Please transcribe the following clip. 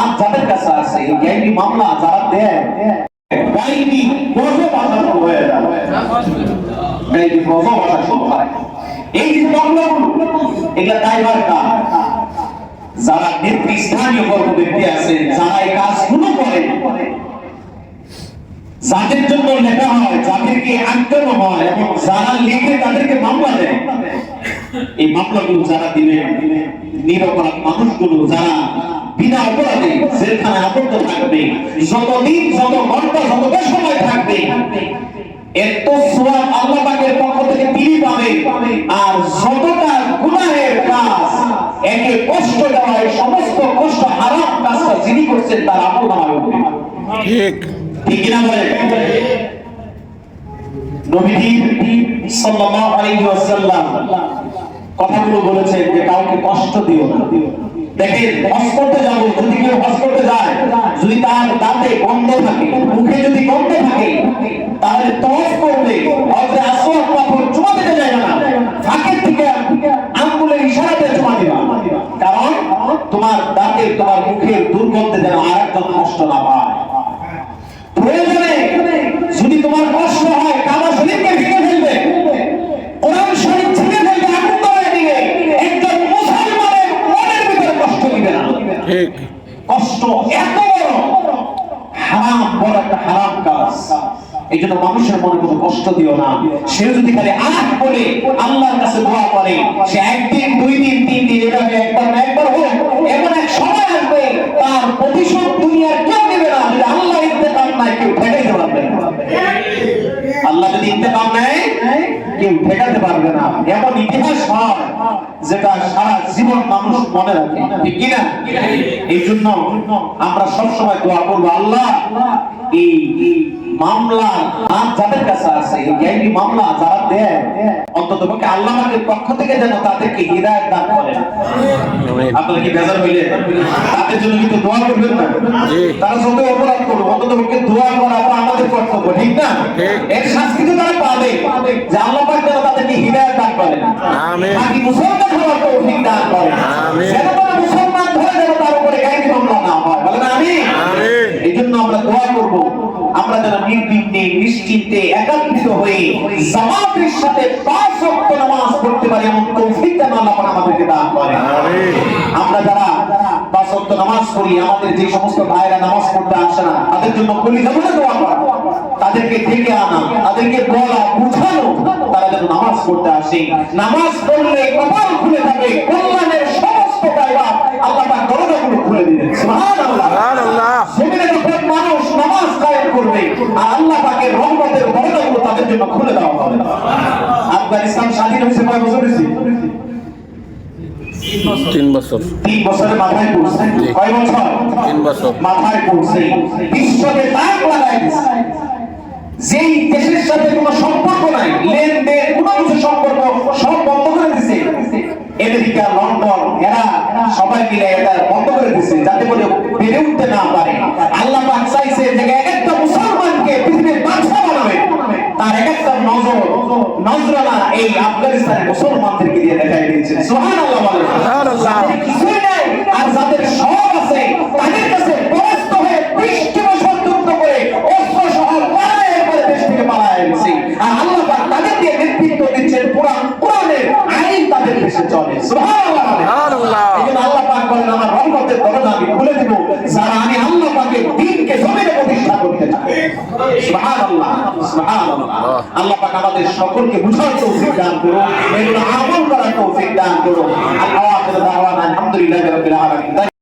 আর যাদের কাছে আছে এই আইনি মামলা যারা দেয় গাইনি গজব আসা হয়ে যায় গাইনি গজব আসা শুরু হয়। এই যে মামলাগুলো, এগুলা দায়ভার কার? যারা নেতৃস্থানীয় কর্ম ব্যক্তি আছে, যারা এই কাজগুলো করে, যাদের জন্য লেখা হয়, যাদেরকে আটকানো হয়, এবং যারা লিখে তাদেরকে মামলা দেয়, এই মামলাগুলো যারা দিবে? নিরপরাধ মানুষগুলো যারা বিনা অপরাধে জেলখানে আবদ্ধ থাকবে যতদিন যত ঘণ্টা যত সময় থাকবে এত সোয়াব আল্লাহ পাকের পক্ষ থেকে তিনি পাবে। আর যতটা গুনাহের কাজ একে কষ্ট দেওয়া সমস্ত কষ্ট হারাম কাজটা যিনি করছেন তার আমল নামায় উঠবে ঠিক। ঠিক কিনা বলে নবীজি সাল্লাল্লাহু আলাইহি ওয়াসাল্লাম কথাগুলো বলেছে যে কাউকে কষ্ট দিও না। দেখেন হজ করতে যদি কেউ হজ করতে যায়, যদি তার দাঁতে গন্ধ থাকে, মুখে যদি গন্ধ থাকে, তাহলে তস ঠিক। কষ্ট এত হারাম, বড় একটা হারাম কাজ। এই জন্য মানুষের মনে কোনো কষ্ট দিও না। সে যদি খালি আহ বলে আল্লাহর কাছে দোয়া করে, সে একদিন, দুই দিন, তিন দিন, এভাবে একবার একবার হোক, এমন এক সময় কেউ ঠেকাতে পারবে না। এমন ইতিহাস হয় যেটা সারা জীবন মানুষ মনে রাখে। ঠিক কিনা? এই জন্য আমরা সবসময় দোয়া করব আল্লাহ এই মামলা আর যাদের কাছে আছে এই মামলা যারা দেয় অন্তত পক্ষে আল্লাহ পাকের পক্ষ থেকে যেন তাদেরকে হৃদায়ত দান করেন আপনারা কি বেজার হইলে? তাদের জন্য কিন্তু দোয়া করবেন না। তারা যত অপরাধ অন্তত পক্ষে দোয়া করা আমাদের কর্তব্য ঠিক না? এর শাস্তি তো তারা পাবে। যে আল্লাহ আমিন। বাকি মুসলমান হওয়ার তৌফিক দান করেন আমিন। মুসলমান ধরে যেন তার উপরে গাইবি মামলা না হয় বলেন আমি আমিন। এই জন্য আমরা দোয়া করব আমরা যেন নির্বিঘ্নে নিশ্চিন্তে একাত্রিত হয়ে জামাতের সাথে পাঁচ ওয়াক্ত নামাজ পড়তে পারি এমন তৌফিক যেন আল্লাহ আমাদেরকে দান করেন আমিন। আমরা যারা পাঁচ ওয়াক্ত নামাজ পড়ি আমাদের যে সমস্ত ভাইরা নামাজ পড়তে আসে না তাদের জন্য কলি যাব দোয়া করা তাদেরকে ডেকে আনা তাদেরকে বলা বুঝানো নামাজ পড়তে আসে। নামাজ পড়লে কপাল খুলে যাবে কল্যাণের সমস্ত আল্লাহ তার দরজাগুলো খুলে দিলেন। সুবহানাল্লাহ। যখন মানুষ নামাজ কায়েম করবে আর আল্লাহ পাকের রহমতের দরজাগুলো তাদের জন্য খুলে দেওয়া হবে। আফগানিস্তান স্বাধীন হয়েছে কয় বছর হয়েছে? তিন বছর। তিন বছরের মাথায় পড়ছে? কয় বছর? তিন বছর। মাথায় পড়ছে। বিশ্বকে লাগাই দিছে। যেই দেশের সাথে কোনো সম্পর্ক নাই, লেনদেন, কোনো কিছু সম্পর্ক সব বন্ধ করে দিছে। আমেরিকা লন্ডন, এরা সবাই মিলে এটা বন্ধ করে দিছে, যাতে করে বেড়ে উঠতে না পারে। আল্লাহ পাক চাইছে যে এক একটা মুসলমানকে পৃথিবীর বানাবে। তার এক একটা নজর এই আফগানিস্তানের মুসলমানদেরকে দিয়ে দেখাই দিয়েছে। আমি খুলে দিব যারা আমি আল্লাহ পাকের দিনকে জমিনে প্রতিষ্ঠা করতে চাই সুবহানাল্লাহ সুবহানাল্লাহ আল্লাহ পাক আমাদের সকলকে বুঝার তৌফিক দান করুন এগুলো আমল করার তৌফিক দান করুন আল্লাহ আলহামদুলিল্লাহ রাব্বিল আলামিন